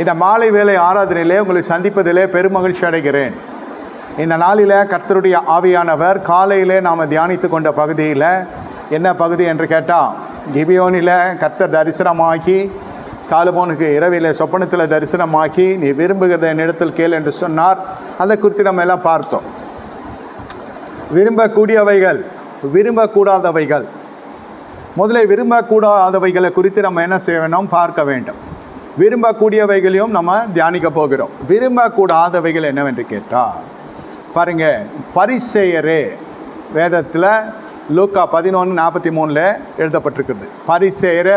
இந்த மாலை வேலை ஆராதனையிலே உங்களை சந்திப்பதிலே பெருமகிழ்ச்சி அடைகிறேன். இந்த நாளில் கர்த்தருடைய ஆவியானவர் காலையிலே நாம் தியானித்து கொண்ட பகுதியில் என்ன பகுதி என்று கேட்டால் கிபியோனில் கர்த்தர் தரிசனமாக்கி சாலுமோனுக்கு இரவிலே சொப்பனத்தில் தரிசனமாக்கி நீ விரும்புகிறத என்னிடத்தில் கேள் என்று சொன்னார். அதை குறித்து நம்ம எல்லாம் பார்த்தோம். விரும்பக்கூடியவைகள் விரும்பக்கூடாதவைகள். முதல்ல விரும்பக்கூடாதவைகளை குறித்து நம்ம என்ன செய்ய வேண்டும் பார்க்க வேண்டும். விரும்பக்கூடியவைகளையும் நம்ம தியானிக்க போகிறோம். விரும்பக்கூடாதவைகள் என்னவென்று கேட்டால் பாருங்க பரிசெயரே வேதத்தில் லூக்கா பதினொன்று நாற்பத்தி மூணில் எழுதப்பட்டிருக்கிறது பரிசெயர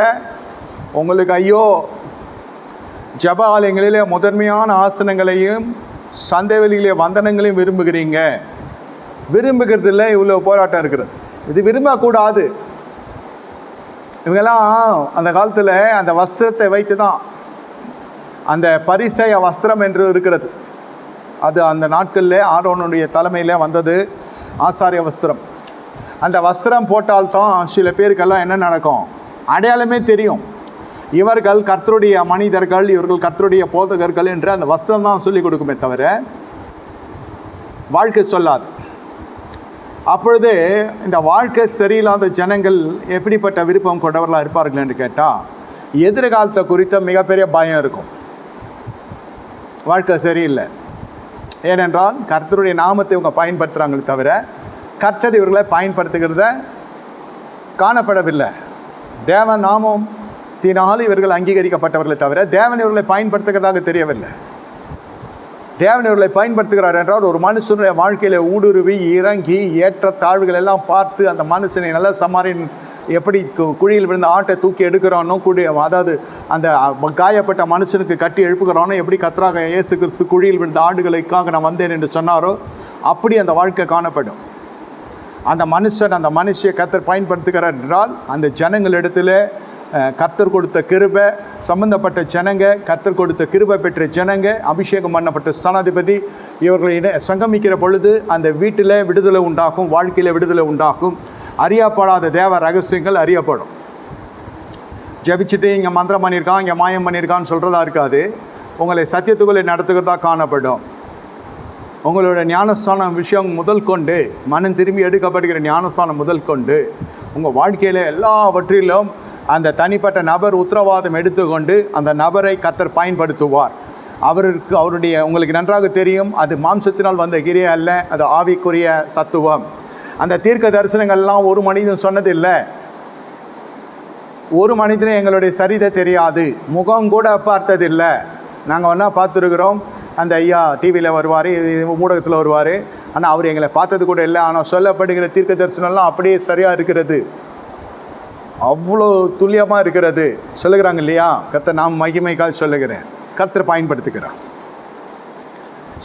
உங்களுக்கு ஐயோ ஜப ஆலயங்களிலே முதன்மையான ஆசனங்களையும் சந்தைவெளியிலே வந்தனங்களையும் விரும்புகிறீங்க. விரும்புகிறதுல இவ்வளோ போராட்டம் இருக்கிறது. இது விரும்பக்கூடாது. இவங்கெல்லாம் அந்த காலத்தில் அந்த வஸ்திரத்தை வைத்து தான் அந்த பரிசய வஸ்திரம் என்று இருக்கிறது. அது அந்த நாட்களில் ஆரோனுடைய தலைமையில் வந்தது ஆசாரிய வஸ்திரம். அந்த வஸ்திரம் போட்டால்தான் சில பேருக்கெல்லாம் என்ன நடக்கும்? அடையாளமே தெரியும். இவர்கள் கர்த்தருடைய மனிதர்கள் இவர்கள் கர்த்தருடைய போதகர்கள் என்று அந்த வஸ்திரம் தான் சொல்லிக் கொடுக்குமே தவிர வாழ்க்கை சொல்லாது. அப்பொழுது இந்த வாழ்க்கை சரியில்லாத ஜனங்கள் எப்படிப்பட்ட விருப்பம் கொண்டவர்களாக இருப்பார்கள் என்று கேட்டால் எதிர்காலத்தை குறித்த மிகப்பெரிய பயம் இருக்கும். வாழ்க்கை சரியில்லை. ஏனென்றால் கர்த்தருடைய நாமத்தை இவங்க பயன்படுத்துகிறாங்களே தவிர கர்த்தர் இவர்களை பயன்படுத்துகிறத காணப்படவில்லை. தேவ நாமம் தினால் இவர்கள் அங்கீகரிக்கப்பட்டவர்களை தவிர தேவன் இவர்களை பயன்படுத்துகிறதாக தெரியவில்லை. தேவன் இவர்களை பயன்படுத்துகிறார் என்றால் ஒரு மனுஷனுடைய வாழ்க்கையில் ஊடுருவி இறங்கி ஏற்ற தாழ்வுகள் எல்லாம் பார்த்து அந்த மனுஷனை நல்ல சமாரின் எப்படி கு- குழியில் விழுந்த ஆட்டை தூக்கி எடுக்கிறானோ குடி அதாவது அந்த காயப்பட்ட மனுஷனுக்கு கட்டி எழுப்புகிறானோ எப்படி கத்ராக இயேசு கிறிஸ்து குழியில் விழுந்த ஆடுகளுக்காக நான் வந்தேன் என்று சொன்னாரோ அப்படி அந்த வாழ்க்கை காணப்படும். அந்த மனுஷன் அந்த மனுஷியை கத்தர் பயன்படுத்துகிறார் என்றால் அந்த ஜனங்களிடத்தில் கத்தர் கொடுத்த கிருபை சம்பந்தப்பட்ட ஜனங்க கத்தர் கொடுத்த கிருபை பெற்ற ஜனங்க அபிஷேகம் பண்ணப்பட்ட ஸ்தானாதிபதி இவர்களை சங்கமிக்கிற பொழுது அந்த வீட்டில் விடுதலை உண்டாகும் வாழ்க்கையில் விடுதலை உண்டாகும். அறியப்படாத தேவ ரகசியங்கள் அறியப்படும். ஜபிச்சுட்டு இங்கே மந்திரம் பண்ணியிருக்கான் இங்கே மாயம் பண்ணியிருக்கான்னு சொல்கிறதா இருக்காது. உங்களை சத்தியத்துக்குள்ளே நடத்துகிறதா காணப்படும். உங்களோட ஞானஸ்தானம் விஷயம் முதல் கொண்டு மனம் திரும்பி எடுக்கப்படுகிற ஞானஸ்தானம் முதல் கொண்டு உங்கள் வாழ்க்கையில் எல்லாவற்றிலும் அந்த தனிப்பட்ட நபர் உத்தரவாதம் எடுத்துக்கொண்டு அந்த நபரை கத்தர் பயன்படுத்துவார். அவருக்கு அவருடைய உங்களுக்கு நன்றாக தெரியும் அது மாம்சத்தினால் வந்த கிரியை அல்ல அது ஆவிக்குரிய சத்துவம். அந்த தீர்க்க தரிசனங்கள்லாம் ஒரு மனிதன் சொன்னதில்லை. ஒரு மனிதனும் எங்களுடைய சரிதை தெரியாது. முகம் கூட பார்த்ததில்லை. நாங்கள் ஒன்றா பார்த்துருக்குறோம். அந்த ஐயா டிவியில் வருவார் ஊடகத்தில் வருவார். ஆனால் அவர் எங்களை பார்த்தது கூட இல்லை. ஆனால் சொல்லப்படுகிற தீர்க்க தரிசனம்லாம் அப்படியே சரியாக இருக்கிறது. அவ்வளோ துல்லியமாக இருக்கிறது. சொல்லுகிறாங்க இல்லையா? கத்தை நான் மகிமைக்கால் சொல்லுகிறேன். கர்த்தர் பயன்படுத்துகிறார்.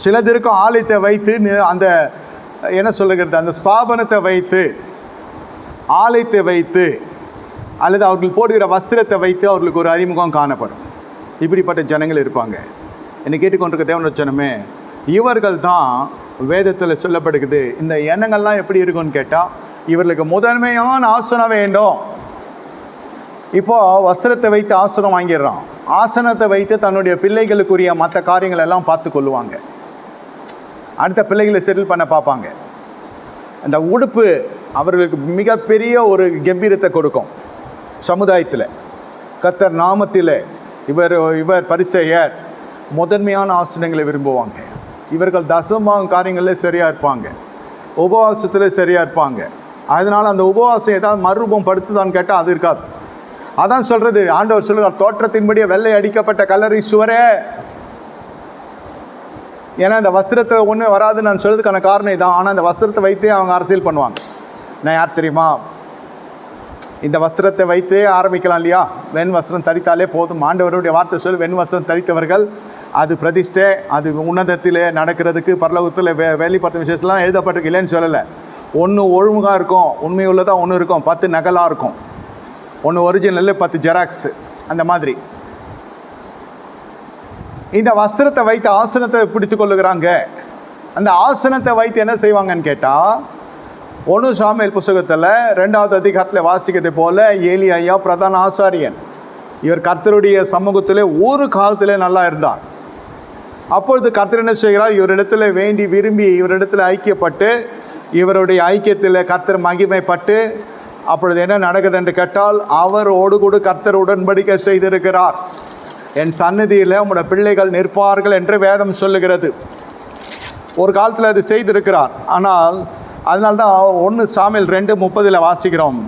சிலதிருக்கும் ஆலயத்தை வைத்து அந்த என்ன சொல்லுகிறது? அந்த ஸ்தாபனத்தை வைத்து ஆலயத்தை வைத்து அல்லது அவர்கள் போடுகிற வஸ்திரத்தை வைத்து அவர்களுக்கு ஒரு அறிமுகம் காணப்படும். இப்படிப்பட்ட ஜனங்கள் இருப்பாங்க. என்னை கேட்டுக்கொண்டிருக்க தேவன ஜனமே இவர்கள் தான் வேதத்தில் சொல்லப்படுகிறது இந்த எண்ணங்கள்லாம் எப்படி இருக்கும்னு கேட்டால் இவர்களுக்கு முதன்மையான ஆசனம் வேண்டும். இப்போ வஸ்திரத்தை வைத்து ஆசனம் வாங்கிடுறான். ஆசனத்தை வைத்து தன்னுடைய பிள்ளைகளுக்குரிய மற்ற காரியங்கள் எல்லாம் பார்த்து கொள்ளுவாங்க அடுத்த பிள்ளைகளை செட்டில் பண்ண பார்ப்பாங்க. அந்த உடுப்பு அவர்களுக்கு மிகப்பெரிய ஒரு கம்பீரத்தை கொடுக்கும். சமுதாயத்தில். கத்தர் நாமத்தில். இவர் இவர் பரிசெயர். முதன்மையான ஆசனங்களை விரும்புவாங்க. இவர்கள் தசமாக காரியங்களில் சரியாக இருப்பாங்க. உபவாசத்தில் சரியாக இருப்பாங்க. அதனால் அந்த உபவாசம் ஏதாவது மறுரூபம் படுத்துதான்னு கேட்டால் அது இருக்காது. அதான் சொல்கிறது ஆண்டவர் சொல்கிறார் தோற்றத்தின்படியே வெள்ளை அடிக்கப்பட்ட கல்லறை சுவரே. ஏன்னா இந்த வஸ்திரத்தில் ஒன்றும் வராதுன்னு நான் சொல்கிறதுக்கான காரணம் இதான். ஆனால் அந்த வஸ்திரத்தை வைத்தே அவங்க அரசியல் பண்ணுவாங்க. நான் யார் தெரியுமா? இந்த வஸ்திரத்தை வைத்தே ஆரம்பிக்கலாம் இல்லையா? வெண் வஸ்திரம் தரித்தாலே போதும். ஆண்டவருடைய வார்த்தை சொல்லி வெண் வஸ்திரம் தரித்தவர்கள் அது பிரதிஷ்டை அது உன்னதத்தில் நடக்கிறதுக்கு பரலோகத்தில் வே வேலைப்படுத்தும் விஷயத்துலாம் எழுதப்பட்டிருக்கு. இல்லைன்னு சொல்லலை. ஒன்று ஒழுங்காக இருக்கும் உண்மையுள்ளதாக ஒன்று இருக்கும் பத்து நகலாக இருக்கும். ஒன்று ஒரிஜினல் பத்து ஜெராக்ஸ் அந்த மாதிரி. இந்த வஸ்திரத்தை வைத்து ஆசனத்தை பிடித்து கொள்ளுகிறாங்க. அந்த ஆசனத்தை வைத்து என்ன செய்வாங்கன்னு கேட்டால் ஒன்று சாமியல் புஸ்தகத்தில் ரெண்டாவது அதிகாரத்தில் வாசிக்கிறது போல ஏலி ஐயா பிரதான ஆசாரியன். இவர் கர்த்தருடைய சமூகத்திலே ஒரு காலத்திலே நல்லா இருந்தார். அப்பொழுது கர்த்தர் என்ன செய்கிறார்? இவரிடத்தில் வேண்டி விரும்பி இவரிடத்தில் ஐக்கியப்பட்டு இவருடைய ஐக்கியத்தில் கர்த்தர் மகிமைப்பட்டு அப்பொழுது என்ன நடக்குது என்று கேட்டால் அவரோடு கூட கர்த்தர் உடன்படிக்கை செய்திருக்கிறார். என் சந்நிதியில் உம்முடைய பிள்ளைகள் நிற்பார்கள் என்று வேதம் சொல்லுகிறது. ஒரு காலத்தில் அது செய்திருக்கிறார். ஆனால் அதனால்தான் ஒன்று சாமியில் ரெண்டு முப்பதில் வாசிக்கிறோம்.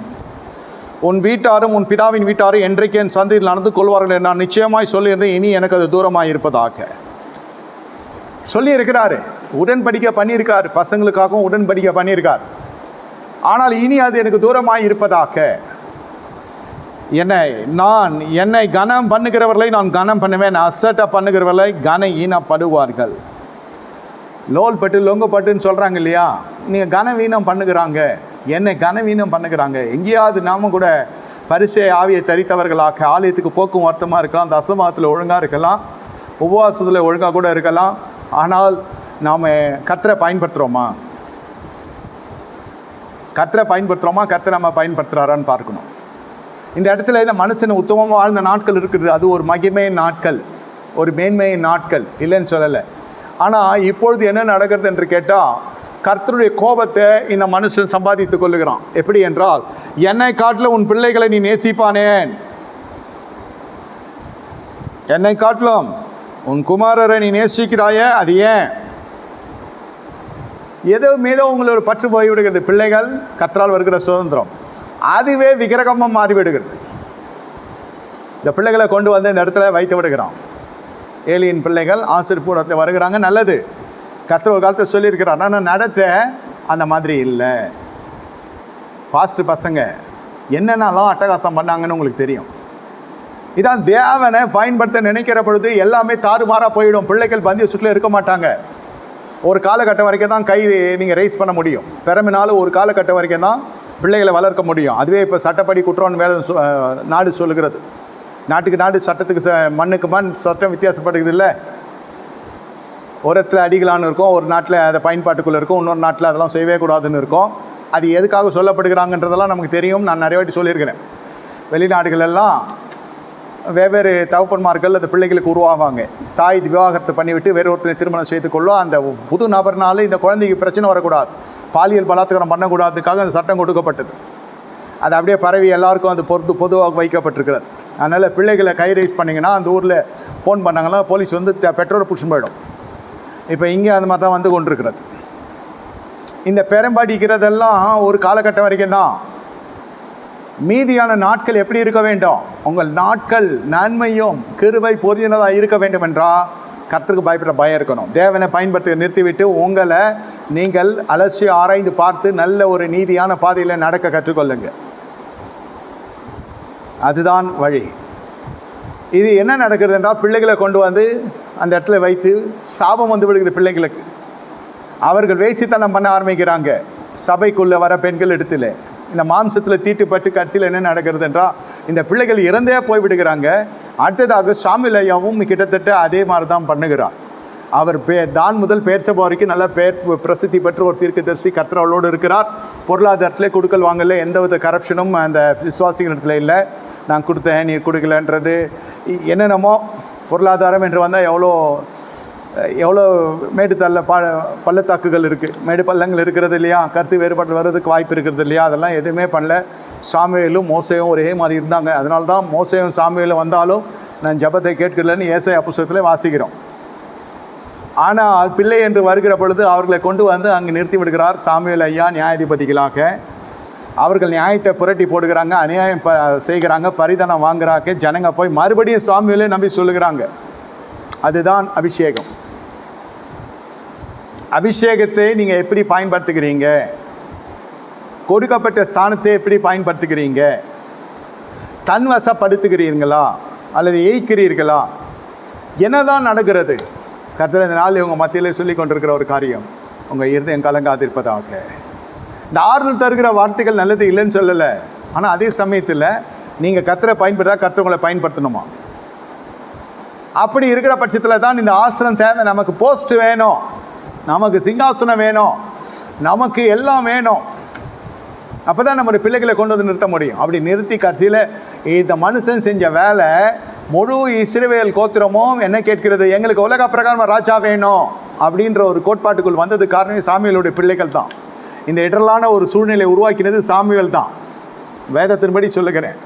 உன் வீட்டாரும் உன் பிதாவின் வீட்டாரும் என்றைக்கு என் சந்தையில் நடந்து கொள்வார்கள் நான் நிச்சயமாய் சொல்லியிருந்தேன். இனி எனக்கு அது தூரமாக இருப்பதாக. சொல்லியிருக்கிறாரு. உடன்படிக்கை பண்ணியிருக்கார். பசங்களுக்காகவும் உடன்படிக்கை பண்ணியிருக்கார். ஆனால் இனி அது எனக்கு தூரமாக இருப்பதாக. என்னை நான் என்னை கனம் பண்ணுகிறவர்களை நான் கனம் பண்ணுவேன். அசட்டை பண்ணுகிறவர்களை கன ஈனப்படுவார்கள் லோல் பட்டு லொங்கு பட்டுன்னு சொல்கிறாங்க இல்லையா? நீங்கள் கனவீனம் பண்ணுகிறாங்க. என்னை கனவீனம் பண்ணுகிறாங்க. எங்கேயாவது நாம கூட பரிசை ஆவியை தரித்தவர்களாக ஆலயத்துக்கு போக்கும் வருத்தமாக இருக்கலாம் தசமாத்தில் ஒழுங்காக இருக்கலாம் உபவாசத்தில் ஒழுங்காக கூட இருக்கலாம். ஆனால் நாம் கத்தரை பயன்படுத்துகிறோமா கத்திரை பயன்படுத்துகிறோமா கத்தரை நம்ம பயன்படுத்துகிறாரான்னு பார்க்கணும். இந்த இடத்துல இந்த மனுஷன் உத்தமமாக வாழ்ந்த நாட்கள் இருக்குது. அது ஒரு மகிமை நாட்கள். ஒரு மேன்மை நாட்கள். இல்லைன்னு சொல்லலை. ஆனால் இப்பொழுது என்ன நடக்கிறது என்று கேட்டால் கர்த்தருடைய கோபத்தை இந்த மனுஷன் சம்பாதித்துக் கொள்ளுகிறான். எப்படி என்றால் என்னை காட்டிலும் உன் பிள்ளைகளை நீ நேசிப்பானேன் என்னை காட்டிலும் உன் குமாரரை நீ நேசிக்கிறாயே அது ஏன்? ஏதோ மீதோ உங்களோட பற்று போய் விடுகிறது பிள்ளைகள் கத்தரால் வருகிற சுதந்திரம். அதுவே விக்கிரகமாக மாறிவிடுகிறது இந்த பிள்ளைகளை கொண்டு வந்து இந்த இடத்துல வைத்து விடுகிறான். ஏலியின் பிள்ளைகள் ஆசிரியர் வருகிறாங்க. நல்லது. கத்திர ஒரு காலத்தில் சொல்லியிருக்கிறார் ஆனால் நடத்த அந்த மாதிரி இல்லை. பாஸ்ட் பசங்க என்னென்னலாம் அட்டகாசம் பண்ணாங்கன்னு உங்களுக்கு தெரியும். இதான் தேவனை பயன்படுத்த நினைக்கிற பொழுது எல்லாமே தாறுமாறாக போயிடும். பிள்ளைகள் பந்திய சுற்றில் இருக்க மாட்டாங்க. ஒரு காலகட்டம் வரைக்கும் தான் கை நீங்கள் ரைஸ் பண்ண முடியும். பிறமினாலும் ஒரு காலகட்டம் வரைக்கும் தான் பிள்ளைகளை வளர்க்க முடியும். அதுவே இப்போ சட்டப்படி குற்றம் மேலே நாடு சொல்லுகிறது. நாட்டுக்கு நாடு சட்டத்துக்கு ச மண்ணுக்கு மண் சட்டம் வித்தியாசப்படுகிறது இல்லை. ஒரு இடத்துல அடிக்கலான்னு இருக்கும் ஒரு நாட்டில் அதை பயன்பாட்டுக்குள்ளே இருக்கும் இன்னொரு நாட்டில் அதெல்லாம் செய்யவே கூடாதுன்னு இருக்கும். அது எதுக்காக சொல்லப்படுகிறாங்கன்றதெல்லாம் நமக்கு தெரியும். நான் நிறைய வாட்டி சொல்லியிருக்கிறேன். வெளிநாடுகளெல்லாம் வெவ்வேறு தகப்பன்மார்கள் அந்த பிள்ளைகளுக்கு உருவாவாங்க. தாய் விவாகரத்தை பண்ணிவிட்டு வேற ஒருத்தரை திருமணம் செய்து கொள்ளும் அந்த புது நபர்னால இந்த குழந்தைக்கு பிரச்சனை வரக்கூடாது. பாலியல் பலாத்காரம் பண்ணக்கூடாதுக்காக அந்த சட்டம் கொடுக்கப்பட்டது. அது அப்படியே பரவி எல்லாருக்கும் அது பொறுத்து பொதுவாக வைக்கப்பட்டிருக்கிறது. அதனால் பிள்ளைகளை கை ரைஸ் பண்ணிங்கன்னா அந்த ஊரில் ஃபோன் பண்ணாங்கன்னா போலீஸ் வந்து த- பெற்றோரை போயிடும். இப்போ இங்கே அந்த மாதிரி தான் வந்து கொண்டிருக்கிறது. இந்த பெரம்பாடிக்கிறதெல்லாம் ஒரு காலகட்டம் வரைக்கும் தான். மீதியான நாட்கள் எப்படி இருக்க வேண்டும்? உங்கள் நாட்கள் நன்மையும் கிருபை பொதியினதாக இருக்க வேண்டும் என்றால் கர்த்தருக்கு பயப்பட பயம் இருக்கணும். தேவனை பயன்படுத்த நிறுத்திவிட்டு உங்களை நீங்கள் அலசி ஆராய்ந்து பார்த்து நல்ல ஒரு நீதியான பாதையில் நடக்க கற்றுக்கொள்ளுங்க. அதுதான் வழி. இது என்ன நடக்கிறது என்றால் பிள்ளைகளை கொண்டு வந்து அந்த இடத்துல வைத்து சாபம் வந்து விடுகிறது பிள்ளைங்களுக்கு அவர்கள் வேசித்தனம் பண்ண ஆரம்பிக்கிறாங்க. சபைக்குள்ளே வர பெண்கள் இடத்துல இந்த மாம்சத்தில் தீட்டுப்பட்டு கடைசியில் என்ன நடக்கிறது என்றால் இந்த பிள்ளைகள் இறந்தே போய்விடுகிறாங்க. அடுத்ததாக சாமிலையாவும் கிட்டத்தட்ட அதே மாதிரி தான் பண்ணுகிறார் அவர் பே தான் முதல் பேர் சபா வரைக்கும் நல்ல பேர் பிரசித்தி பெற்று ஒரு தீர்க்கதரிசி கர்த்தரவளோடு இருக்கிறார். பொருளாதாரத்திலே கொடுக்கல் வாங்கல எந்தவித கரப்ஷனும் அந்த விசுவாசிகள் இடத்துல இல்லை. நான் கொடுத்தேன் நீ கொடுக்கலன்றது இ- என்னென்னமோ பொருளாதாரம் என்று வந்தால் எவ்வளோ எவ்வளோ மேடு தள்ள பள்ளத்தாக்குகள் இருக்குது மேடு பள்ளங்கள் இருக்கிறது இல்லையா? கருத்து வேறுபாடு வர்றதுக்கு வாய்ப்பு இருக்கிறது இல்லையா? அதெல்லாம் எதுவுமே பண்ணல. சாமுவேலும் மோசையும் ஒரே மாதிரி இருந்தாங்க. அதனால தான் மோசையும் சாமுவேலும் வந்தாலும் நான் ஜெபத்தை கேட்கலன்னு ஏசை புஸ்தகத்தில் வாசிக்கிறோம். ஆனால் பிள்ளை என்று வருகிற பொழுது அவர்களை கொண்டு வந்து அங்கு நிறுத்தி விடுகிறார் சாமுவேல் ஐயா நியாயாதிபதிகளாக. அவர்கள் நியாயத்தை புரட்டி போடுகிறாங்க அநியாயம் ப செய்கிறாங்க பரிதானம் வாங்குறாங்க. ஜனங்க போய் மறுபடியும் சாமுவேலே நம்பி சொல்லுகிறாங்க. அதுதான் அபிஷேகம். அபிஷேகத்தை நீங்கள் எப்படி பயன்படுத்துகிறீங்க? கொடுக்கப்பட்ட ஸ்தானத்தை எப்படி பயன்படுத்துகிறீங்க? தன்வசப்படுத்துகிறீர்களா? அல்லது ஏய்க்கிறீர்களா? என்னதான் நடக்கிறது? கர்த்தர் இந்த நாள் இவங்க மத்தியில் சொல்லி கொண்டிருக்கிற ஒரு காரியம். உங்கள் இருதயம் கலங்காதிருப்பதாக. இந்த ஆறுதல் தருகிற வார்த்தைகள் நல்லது இல்லைன்னு சொல்லலை. ஆனால் அதே சமயத்தில் நீங்கள் கத்திரை பயன்படுத்தா கர்த்தர் பயன்படுத்தணுமா? அப்படி இருக்கிற பட்சத்தில் தான் இந்த ஆசனம் தேவை நமக்கு போஸ்ட் வேணும். நமக்கு சிங்காசனம் வேணும். நமக்கு எல்லாம் வேணும். அப்போ தான் நம்முடைய பிள்ளைகளை கொண்டு வந்து நிறுத்த முடியும். அப்படி நிறுத்தி கடைசியில் இந்த மனுஷன் செஞ்ச வேலை முழு இஸ்ரவேல் கோத்திரமும் என்ன கேட்கிறது? எங்களுக்கு உலக பிரகாரமாக ராஜா வேணும் அப்படின்ற ஒரு கோட்பாட்டுக்குள் வந்தது காரணமே சாமியலுடைய பிள்ளைகள் தான். இந்த இடரலான ஒரு சூழ்நிலை உருவாக்கினது சாமியல் தான். வேதத்தின்படி சொல்லுகிறேன்.